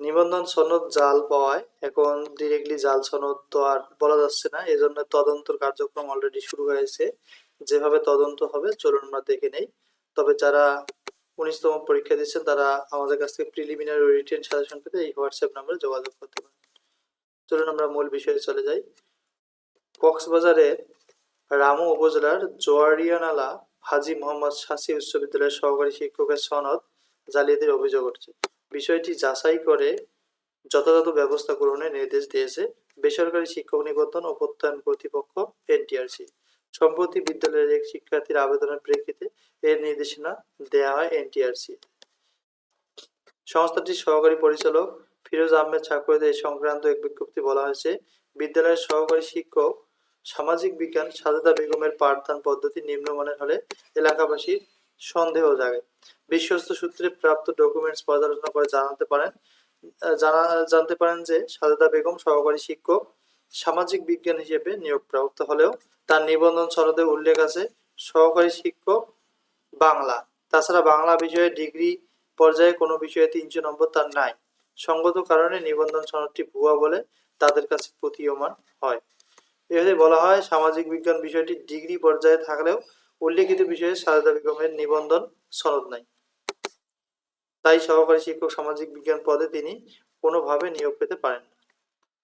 নিবন্ধন সনদ জাল পাওয়ায় এখন ডিরেক্টলি জাল সনদ তো আর বলা যাচ্ছে না। এই জন্য কার্যক্রম অলরেডি শুরু হয়েছে। যেভাবে তদন্ত হবে, চলুন আমরা দেখে নেই। তবে যারা উনিশতম পরীক্ষা দিচ্ছেন তারা আমাদের কাছ থেকে প্রিলিমিনারি রিটেন সাজেশন পেতে এই হোয়াটসঅ্যাপ নাম্বারে যোগাযোগ করতে পারেন। চলুন আমরা মূল বিষয়ে চলে যাই। কক্সবাজারে রামু উপজেলার জোয়ারিয়ানালা হাজি মোহাম্মদ শাসি উচ্চ বিদ্যালয়ের সহকারী শিক্ষকের সনদ জালিয়াতির অভিযোগ উঠছে। বিষয়টি যাচাই করে যথাযথ ব্যবস্থা গ্রহণের নির্দেশ দিয়েছে বেসরকারি শিক্ষক নিবন্ধন ও প্রত্যয়ন কর্তৃপক্ষ এনটিআরসি। সম্প্রতি বিদ্যালয়ের এক শিক্ষার্থীর আবেদনের প্রেক্ষিতে এর নির্দেশনা দেওয়া হয় এনটিআরসি। সংস্থাটির সহকারী পরিচালক ফিরোজ আহমেদ ছাকুরেদের এই সংক্রান্ত এক বিজ্ঞপ্তি বলা হয়েছে, বিদ্যালয়ের সহকারী শিক্ষক সামাজিক বিজ্ঞান সাজেদা বেগমের পাঠদান পদ্ধতি নিম্নমানের হলে এলাকাবাসীর সন্দেহ জাগে। বিশ্বস্ত সূত্রে প্রাপ্ত ডকুমেন্টস পর্যালোচনা করে জানাতে পারেন জানা, জানতে পারেন যে সাজেদা বেগম সহকারী শিক্ষক, সামাজিক বিজ্ঞান হিসেবে নিয়োগপ্রাপ্ত হলেও তার নিবন্ধন সনদে উল্লেখ আছে, সহকারী শিক্ষক বাংলা। তাছাড়া বাংলা বিষয়ে ডিগ্রি পর্যায়ে কোনো বিষয়ে তিনশো নম্বর তার নাই। সঙ্গত কারণে নিবন্ধন সনদটি ভুয়া বলে তাদের কাছে প্রতীয়মান হয়। এভাবে বলা হয়, সামাজিক বিজ্ঞান বিষয়টি ডিগ্রি পর্যায়ে থাকলেও উল্লেখিত বিষয়ে সারদা বেগমের নিবন্ধন সনদ নাই। তাই সহকারী শিক্ষক সামাজিক বিজ্ঞান পদে তিনি কোনোভাবে নিয়োগ পেতে পারেন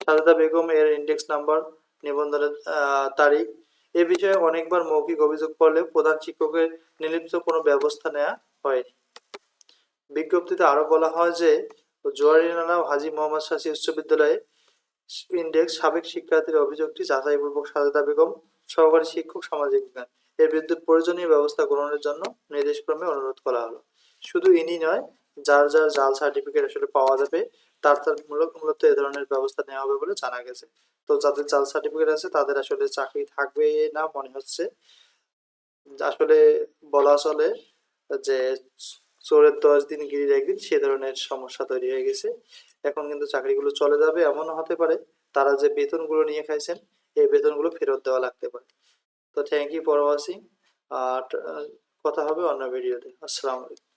সারদা বেগম এর ইন্ডেক্স নাম্বার নিবন্ধনের তারিখ এ বিষয়ে অনেকবার মৌখিক অভিযোগ করলেও প্রধান শিক্ষকের নির্লিপ্ত কোনো ব্যবস্থা নেওয়া হয়নি। বিজ্ঞপ্তিতে আরও বলা হয় যে জোয়ারিনালা হাজি মোহাম্মদ শাসি উচ্চ বিদ্যালয়ে ইন্ডেক্স সাবেক শিক্ষার্থীর অভিযোগটি যাচাইপূর্বক সাজেদা বেগম সহকারী শিক্ষক সামাজিক বিজ্ঞান এর বিরুদ্ধে প্রয়োজনীয় ব্যবস্থা গ্রহণের জন্য নির্দেশক্রমে অনুরোধ করা হলো। শুধু ইনি নয়, যার যার জাল সার্টিফিকেট আসলে পাওয়া যাবে, তার তার মূলত মূলত এ ধরনের ব্যবস্থা নেওয়া হবে বলে জানা গেছে। তো যাদের জাল সার্টিফিকেট আছে, তাদের আসলে চাকরি থাকবে না মনে হচ্ছে। আসলে বলা চলে যে, চোরের দশ দিন গিরির একদিন সে ধরনের সমস্যা তৈরি হয়ে গেছে। এখন কিন্তু চাকরিগুলো চলে যাবে, এমনও হতে পারে। তারা যে বেতনগুলো নিয়ে খাইছেন, এই বেতনগুলো ফেরত দেওয়া লাগতে পারে। তো থ্যাংক ইউ ফর ওয়াচিং আর কথা হবে অন্য ভিডিওতে আসসালামু আলাইকুম।